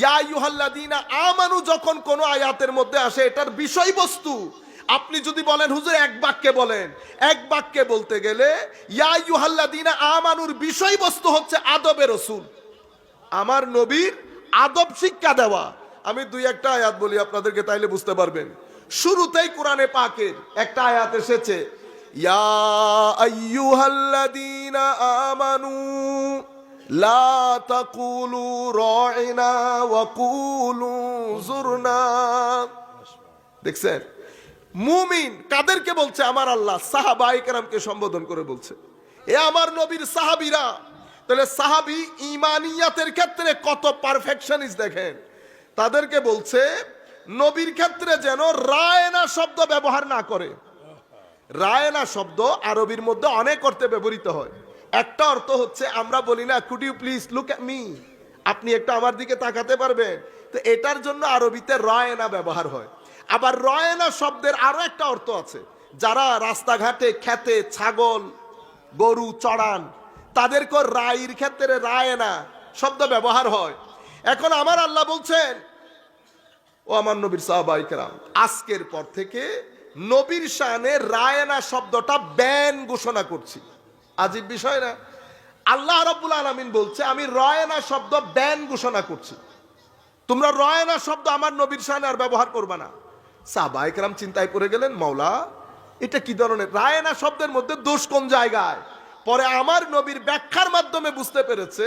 ইয়া আমানু, যখন কোন আয়াতের মধ্যে আসে, এটার বিষয়বস্তু, আপনি যদি বলেন, হুজুর, এক বাক্যে বলেন, এক বাক্যে বলতে গেলে, ইয়া আমানুর বিষয়বস্তু হচ্ছে আদবের রসুল। আমার নবীর আদব শিক্ষা দেওয়া। আমি দুই একটা আয়াত বলি, আপনাদেরকে তাইলে বুঝতে পারবেন। শুরুতেই কোরআনে পাকের একটা আয়াত এসেছে, ইয়া আমানু তাকুলু রাইনা ওয়া কুলু যুরনা। দেখছেন? মুমিন কাদেরকে বলছে? আমার আল্লাহ সাহাবাই কেরামকে সম্বোধন করে বলছে। এ আমার নবীর সাহাবীরা। তাহলে সাহাবি ইমানিয়াতের ক্ষেত্রে কত পারফেকশনিস্ট দেখেন? তাদেরকে বলছে, নবীর ক্ষেত্রে যেন রায়না শব্দ ব্যবহার না করে। রায়না শব্দ আরবির মধ্যে অনেক অর্থে ব্যবহৃত হয়। একটা অর্থ হচ্ছে, আমরা বলি না could you please look at me আপনি একটু আমার দিকে তাকাতে পারবেন। তো এটার জন্য আরবিতে রয়না ব্যবহার হয়। আবার রয়না শব্দের আরও একটা অর্থ আছে। যারা রাস্তাঘাটে খেতে ছাগল, গরু, চড়ান, তাদেরকে রায়ের ক্ষেত্রে রায়না শব্দ ব্যবহার হয়। এখন আমার আল্লাহ বলছেন, ও আমার নবীর সাহাবাই কেরাম, আজকের পর থেকে নবীর শানে রায়না শব্দটা ব্যান ঘোষণা করছি। আজীব বিষয় না। আল্লাহ রব্বুল আলমিন বলছে, আমি রয়না শব্দ ব্যান ঘোষণা করছি। তোমরা রয়না শব্দ আমার নবীর শানে আর ব্যবহার করবে না। সাহাবাই কেরাম চিন্তায় পড়ে গেলেন, মাওলা, এটা কি ধরনের রায়না শব্দের মধ্যে দোষ কোন জায়গায়? পরে আমার নবীর ব্যাখ্যার মাধ্যমে বুঝতে পেরেছে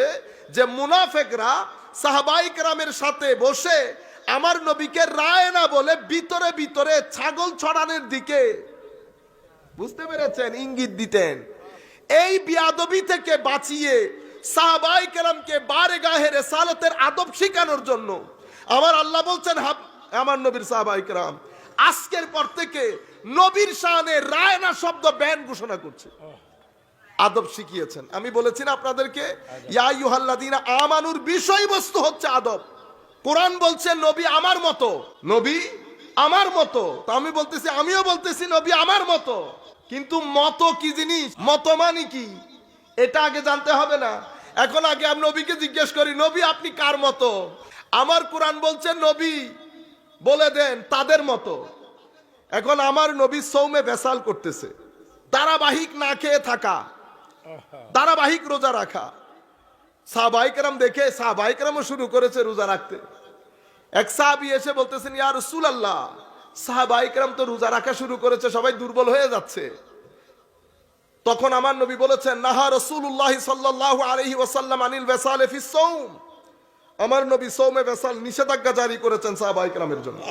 যে মুনাফেকরা সাহাবাই কেরামের সাথে বসে আমার নবীকে রায়না বলে ভিতরে ভিতরে ছাগল ছড়ানোর দিকে বুঝতে পেরেছেন, ইঙ্গিত দিতেন। এই বিয়াদবি থেকে বাঁচিয়ে সাহাবাই কেরামকে বারে গাহে রেসালতের আদব শিখানোর জন্য আমার আল্লাহ বলছেন আমার নবীর সাহাবাই কেরাম, আজকের পর থেকে নবীর শানে রায়না শব্দ ব্যান ঘোষণা করছে। আদব শিখিয়েছেন। আমি বলেছি আপনাদেরকে, ইয়া ইউহাল্লাদিনা আমানুর, বিষয়বস্তু হচ্ছে আদব। কোরআন বলছে, নবী আমার মতো। নবী আমার মতো। তো আমি বলতেছি, আমিও বলতেছি, নবী আমার মতো। কিন্তু মতো কি জিনিস? মত মানে কি? এটা আগে জানতে হবে না। এখন আগে আমি নবীকে জিজ্ঞেস করি, নবী, আপনি কার মতো? আমার কোরআন বলছে, নবী, বলে দেন তাদের মতো। এখন আমার নবী সৌমে বেসাল করতেছে। ধারাবাহিক না খেয়ে থাকা। ধারাবাহিক রোজা রাখা। সাহবাইকেরাম দেখে সাহবাইকেরামও শুরু করেছে রোজা রাখতে। এক সাহাবি এসে বলতেছেন ইয়ার রসুল আল্লাহ সাহাবাইকেরাম তো রোজা রাখা শুরু করেছে, সবাই দুর্বল হয়ে যাচ্ছে। তখন আমার নবী বলেছেন, নাহা রসুল্লাহ সাল্লাহ আলহি ওসাল্লাম আনিল বেসাল সৌম আমার নবী সৌমে বেসাল নিষেধাজ্ঞা জারি করেছেন সাহাবাইকেরামের জন্য।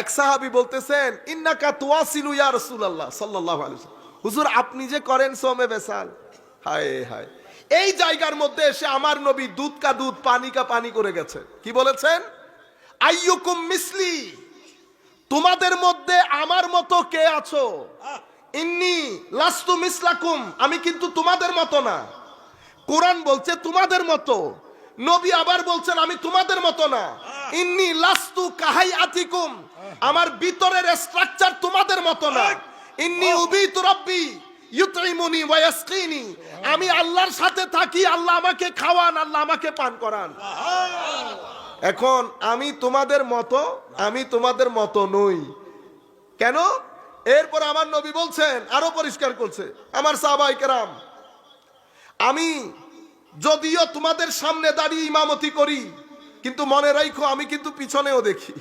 এক সাহাবি বলতেছেন, ইন্নাকা তুয়াসিলু ইয়া রাসূলুল্লাহ সাল্লাল্লাহু আলাইহি হুজুর, আপনি যে করেন সোমে বেসাল হায় হায়। এই জায়গার মধ্যে এসে আমার নবী দুধ কা দুধ, পানি কা পানি করে গেছে। কি বলেছেন? আইয়ুকুম মিসলি। তোমাদের মধ্যে আমার মতো কে আছো? ইন্নি লাস্তু মিসলাকুম, আমি কিন্তু তোমাদের মতো না। কোরআন বলছে তোমাদের মতো, নবী আবার বলছেন আমি তোমাদের মতো না। ইন্নি লাস্তু কাহাই আতিকুম, আমার ভিতরের স্ট্রাকচার তোমাদের মতো না। ইন্নি উবিতু রব্বি ইউতইমুনি ওয়া ইয়াসকিনি, আমি আল্লাহর সাথে থাকি, আল্লাহ আমাকে খাওয়ান, আল্লাহ আমাকে পান করান। এখন আমি তোমাদের মতো আমি তোমাদের মতো নই। কেন? এরপর আমার নবী বলছেন আরও পরিষ্কার করছে আমার সাহাবাই কেরাম আমি যদিও তোমাদের সামনে দাঁড়িয়ে ইমামতি করি কিন্তু মনে রাখো আমি কিন্তু পিছনেও দেখি।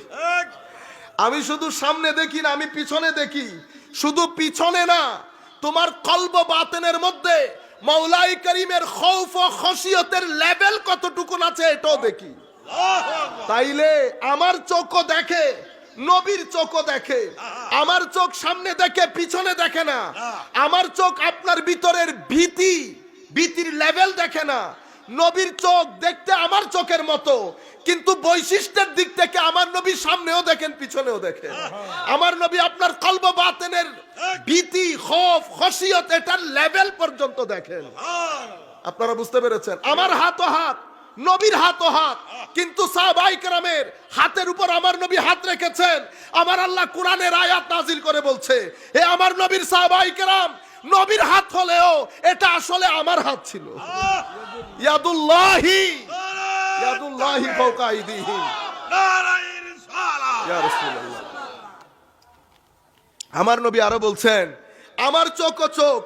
আমি শুধু সামনে দেখি না আমি পিছনে দেখি। শুধু পিছনে না তোমার কল্প বাতেনের মধ্যে মৌলাই করিমের খৌফ ও খসিয়তের লেভেল কতটুকু আছে এটাও দেখি। তাইলে আমার চোখও দেখে, নবীর চোখও দেখে, আমার চোখ সামনে দেখে, পিছনে দেখে না। আমার চোখ আপনার ভিতরের ভীতি, ভীতির লেভেল দেখে না। নবীর চোখ দেখতে আমার চোখের মতো, কিন্তু বৈশিষ্ট্যের দিক থেকে আমার নবী সামনেও দেখেন, পিছনেও দেখেন। আমার নবী আপনার কল্প বাতেনের ভীতি, খফ, খসিয়ত, এটার লেভেল পর্যন্ত দেখেন। আপনারা বুঝতে পেরেছেন? আমার হাত ও হাত নবীর হাত ও হাত। কিন্তু সাহাবাই কেরামের হাতের উপর আমার নবী হাত রেখেছেন। আমার আল্লাহ কোরআনের আয়াত নাজিল করে বলছে এ আমার নবীর সাহাবাই কেরাম নবীর হাত হলেও এটা আসলে আমার হাত ছিল। ইয়াদুল্লাহি ইয়াদুল্লাহি ফাওকা ইয়া রাসূলুল্লাহ। আমার নবী আরও বলছেন আমার চোখ ও চোখ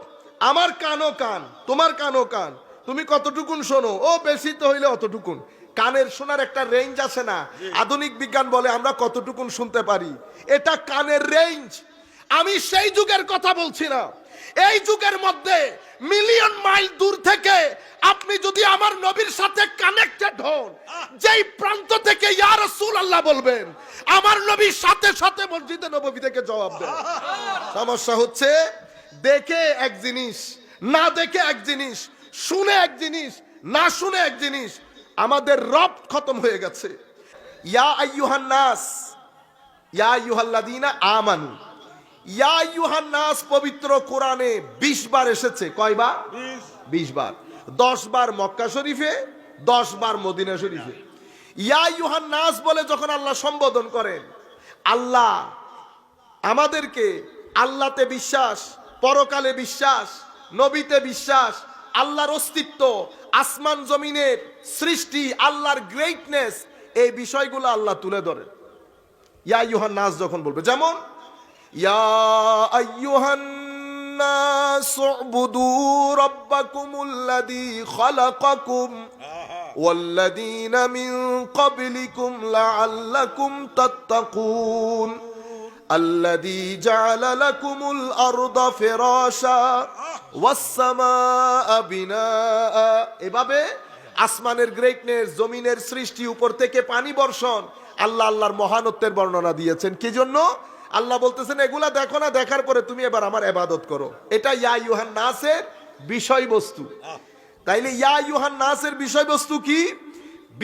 আমার কানও কান তোমার কানও কান তুমি কতটুকুন শোনো? ও বেশি তো হইলে অতটুকুন। কানের শোনার একটা রেঞ্জ আছে না? আধুনিক বিজ্ঞান বলে আমরা কতটুকুন শুনতে পারি? এটা কানের রেঞ্জ আমি সেই যুগের কথা বলছি না। এই যুগের মধ্যে মিলিয়ন মাইল দূর থেকে আপনি যদি আমার নবীর সাথে কানেক্টেড হন যেই প্রান্ত থেকে ইয়া রাসূল আল্লাহ বলবেন আমার নবীর সাথে সাথে মসজিদে নববী থেকে জবাব দেন। সমস্যা হচ্ছে দেখে এক জিনিস না দেখে এক জিনিস শুনে এক জিনিস না শুনে এক জিনিস আমাদের রব খতম হয়ে গেছে। ইয়া আইয়ুহান নাস ইয়া আইয়ুহাল্লাযীনা আমানু। ইয়া নাস পবিত্র কোরআনে 20 বার এসেছে। কয়বার? 20 বার। 10 বার মক্কা শরীফে 10 বার মদিনা শরীফে। ইয়া আইয়ুহান নাস বলে যখন আল্লাহ সম্বোধন করেন আল্লাহ আমাদেরকে আল্লাহতে বিশ্বাস পরকালে বিশ্বাস নবীতে বিশ্বাস আল্লাহর অস্তিত্ব আসমান জমিনের সৃষ্টি আল্লাহর গ্রেটনেস এই বিষয়গুলো আল্লাহ তুলে ধরেন ইয়া ইউহান নাস যখন বলবে যেমন ইয়া আইয়ুহান নাস উবুদু রাব্বাকুমুল্লাযী খালাকাকুম والذين من قبلكم لعلكم تتقون الذي جعل لكم الأرض فراشا والسماء بناء এভাবে আসমানের গ্রেটনেস জমিনের সৃষ্টি, উপর থেকে পানি বর্ষণ, আল্লাহ আল্লাহর মহানত্বের বর্ণনা দিয়েছেন। কি জন্য? আল্লাহ বলতেছেন, এগুলা দেখো না, দেখার পরে তুমি এবার আমার এবাদত করো। এটা ইয়া ইউহান নাসের বিষয়বস্তু। তাইলে ইয়া ইউহান নাসের বিষয়বস্তু কি?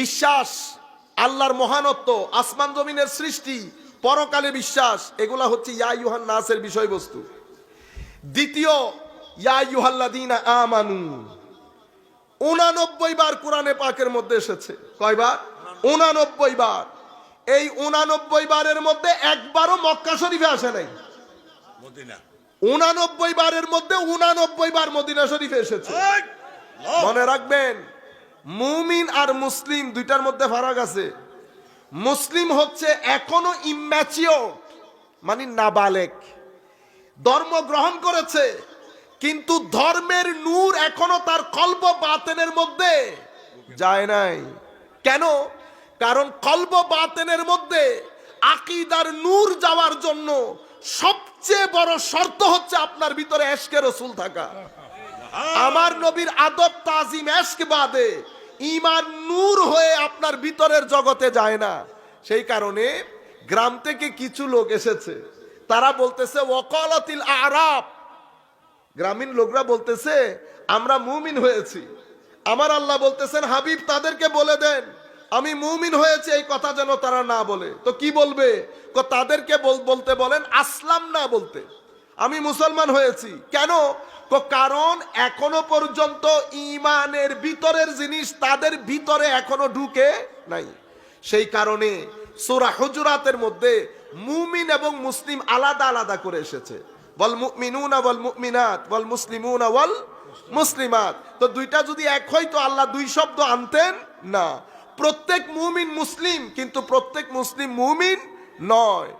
বিশ্বাস, আল্লাহর মহানত্ব, আসমান জমিনের সৃষ্টি, পরকালে বিশ্বাস, এগুলা হচ্ছে ইয়া ইউহান নাসের বিষয়বস্তু। দ্বিতীয় ইয়া ইউহাল্লাদিনা আমানু। উনানব্বই বার কোরআনে পাকের মধ্যে এসেছে। কয়বার? উনানব্বই বার। এই উনানব্বই বারের মধ্যে একবারও মক্কা শরীফে আসে নাই। উনানব্বই বারের মধ্যে উনানব্বই বার মদিনা শরীফে এসেছে। মনে রাখবেন মুমিন আর মুসলিম দুইটার মধ্যে ফারাক আছে। মুসলিম হচ্ছে এখনও ইম্যাচিওর মানে নাবালেক। ধর্ম গ্রহণ করেছে কিন্তু ধর্মের নূর এখনও তার কল্প বাতেনের মধ্যে যায় নাই। কেন? কারণ কল্প বাতেনের মধ্যে আকিদার নূর যাওয়ার জন্য সবচেয়ে বড় শর্ত হচ্ছে আপনার ভিতরে এশকে রসুল থাকা। আমার নবীর আদব তাজিম এশক বাদে ইমান নূর হয়ে আপনার ভিতরের জগতে যায় না। সেই কারণে গ্রাম থেকে কিছু লোক এসেছে। তারা বলতেছে ওকালাতিল আরাব গ্রামীণ লোকরা বলতেছে, আমরা মুমিন হয়েছি। আমার আল্লাহ বলতেছেন, হাবিব, তাদেরকে বলে দেন, আমি মুমিন হয়েছে, এই কথা যেন তারা না বলে। তো কি বলবে? তাদেরকে বল- বলতে বলেন, আসলাম না বলতে। আমি মুসলমান হয়েছি। কেন? কারণ এখনও পর্যন্ত ইমানের ভিতরের জিনিস তাদের ভিতরে এখনও ঢুকে নাই। সেই কারণে সূরা হজুরাতের মধ্যে মুমিন এবং মুসলিম আলাদা আলাদা করে এসেছে। বল মুমিনুনা ওয়াল মুমিনাত, ওয়াল মুসলিমুনা ওয়াল মুসলিমাত। তো দুইটা যদি এক হয়, তো আল্লাহ দুই শব্দ আনতেন না। প্রত্যেক মুমিন মুসলিম, কিন্তু প্রত্যেক মুসলিম মুমিন নয়।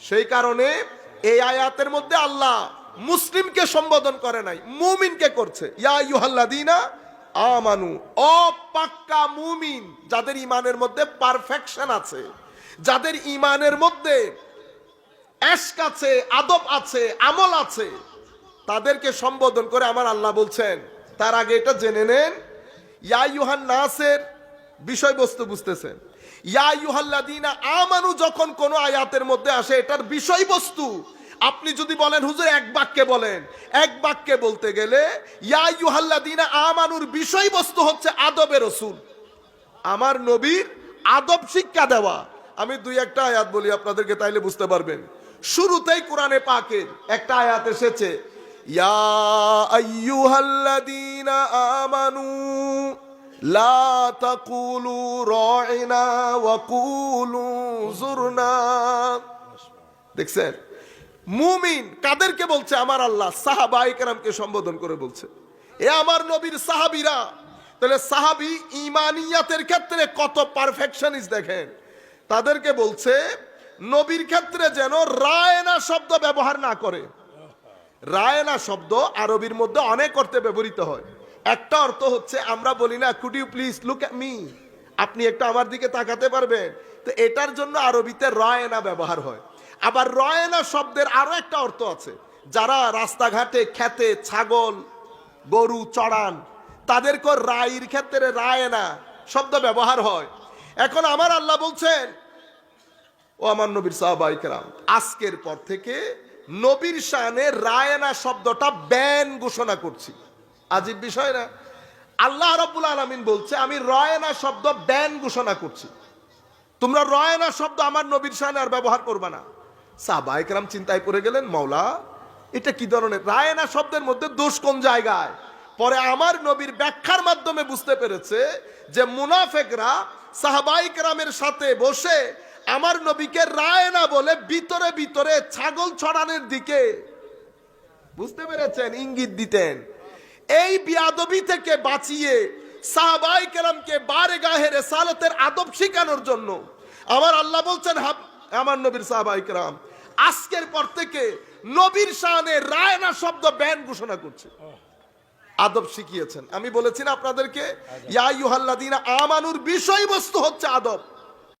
সেই কারণে এই আয়াতের মধ্যে আল্লাহ মুসলিমকে সম্বোধন করে নাই, মুমিনকে করছে। ইয়া ইউহাল্লাদিনা আমানু, অপাক্কা মুমিন, যাদের ইমানের মধ্যে পারফেকশন আছে, যাদের ইমানের মধ্যে এশক আছে, আদব আছে, আমল আছে। তাদেরকে সম্বোধন করে আমার আল্লাহ বলছেন, তার আগে এটা জেনে নেন, ইয়া নাসের বিষয়বস্তু বুঝতেছেন। ইয়া ইউহাল্লাদিনা আমানু, যখন কোন আয়াতের মধ্যে আসে, এটার বিষয়বস্তু, আপনি যদি বলেন, হুজুর, এক বাক্যে বলেন, এক বাক্যে বলতে গেলে, ইয়া ইউহাল্লাদিনা আমানুর বিষয়বস্তু হচ্ছে আদবের রসুল। আমার নবীর আদব শিক্ষা দেওয়া। আমি দুই একটা আয়াত বলি, আপনাদেরকে তাইলে বুঝতে পারবেন। শুরুতেই কোরআনে পাকের একটা আয়াত এসেছে, ইয়া আইয়ুহাল্লাযীনা আমানু লা তাকুলু রাইনা ওয়া কুলু যুরনা। দেখছেন? মুমিন কাদেরকে বলছে? আমার আল্লাহ সাহাবাই কেরামকে সম্বোধন করে বলছে। এ আমার নবীর সাহাবিরা, তাহলে সাহাবি ইমানিয়াতের ক্ষেত্রে কত পারফেকশনিস দেখেন? তাদেরকে বলছে নবীর ক্ষেত্রে যেন রায়না শব্দ ব্যবহার না করে। রায়না শব্দ আরবির মধ্যে অনেক অর্থে ব্যবহৃত হয়। একটা অর্থ হচ্ছে, আমরা বলি না could you please look at me আপনি একটু আমার দিকে তাকাতে পারবেন? তো এটার জন্য আরবিতে রয়না ব্যবহার হয়। আবার রয়না শব্দের আরও একটা অর্থ আছে। যারা রাস্তাঘাটে খেতে ছাগল, গরু, চড়ান, তাদেরকে রায়ের ক্ষেত্রে রায়না শব্দ ব্যবহার হয়। এখন আমার আল্লাহ বলছেন ও আমার নবীর সাহাবাইকেরাম আজকের পর থেকে নবীর শানে রায়না শব্দটা ব্যান ঘোষণা করছি। আজীব বিষয় না? আল্লাহ রব্বুল আলমিন বলছে, আমি রয়না শব্দ ব্যান ঘোষণা করছি। তোমরা রয়না শব্দ আমার নবীর শানে আর ব্যবহার করবে না। সাহাবাইকেরাম চিন্তায় পড়ে গেলেন মৌলা এটা কি ধরনের? রায়না শব্দের মধ্যে দোষ কোন জায়গায়? পরে আমার নবীর ব্যাখ্যার মাধ্যমে বুঝতে পেরেছে যে মুনাফেকরা সাহাবাইকেরামের সাথে বসে আমার নবীকে রায় না বলে ভিতরে ভিতরে ছাগল ছড়ানোর দিকে। বুঝতে পেরেছেন? ইঙ্গিত দিতেন। এই বিয়াদবি থেকে বাঁচিয়ে সাহাবাই কেরামকে বারে গাহে রেসালতের আদব শিখানোর জন্য আমার আল্লাহ বলছেন, হাব- আমার নবীর সাহাবাই কেরাম, আজকের পর থেকে নবীর শানে রায়না শব্দ ব্যান ঘোষণা করছে। আদব শিখিয়েছেন। আমি বলেছি না আপনাদেরকে, ইয়া ইউহাল্লাদিনা আমানুর, বিষয়বস্তু হচ্ছে আদব।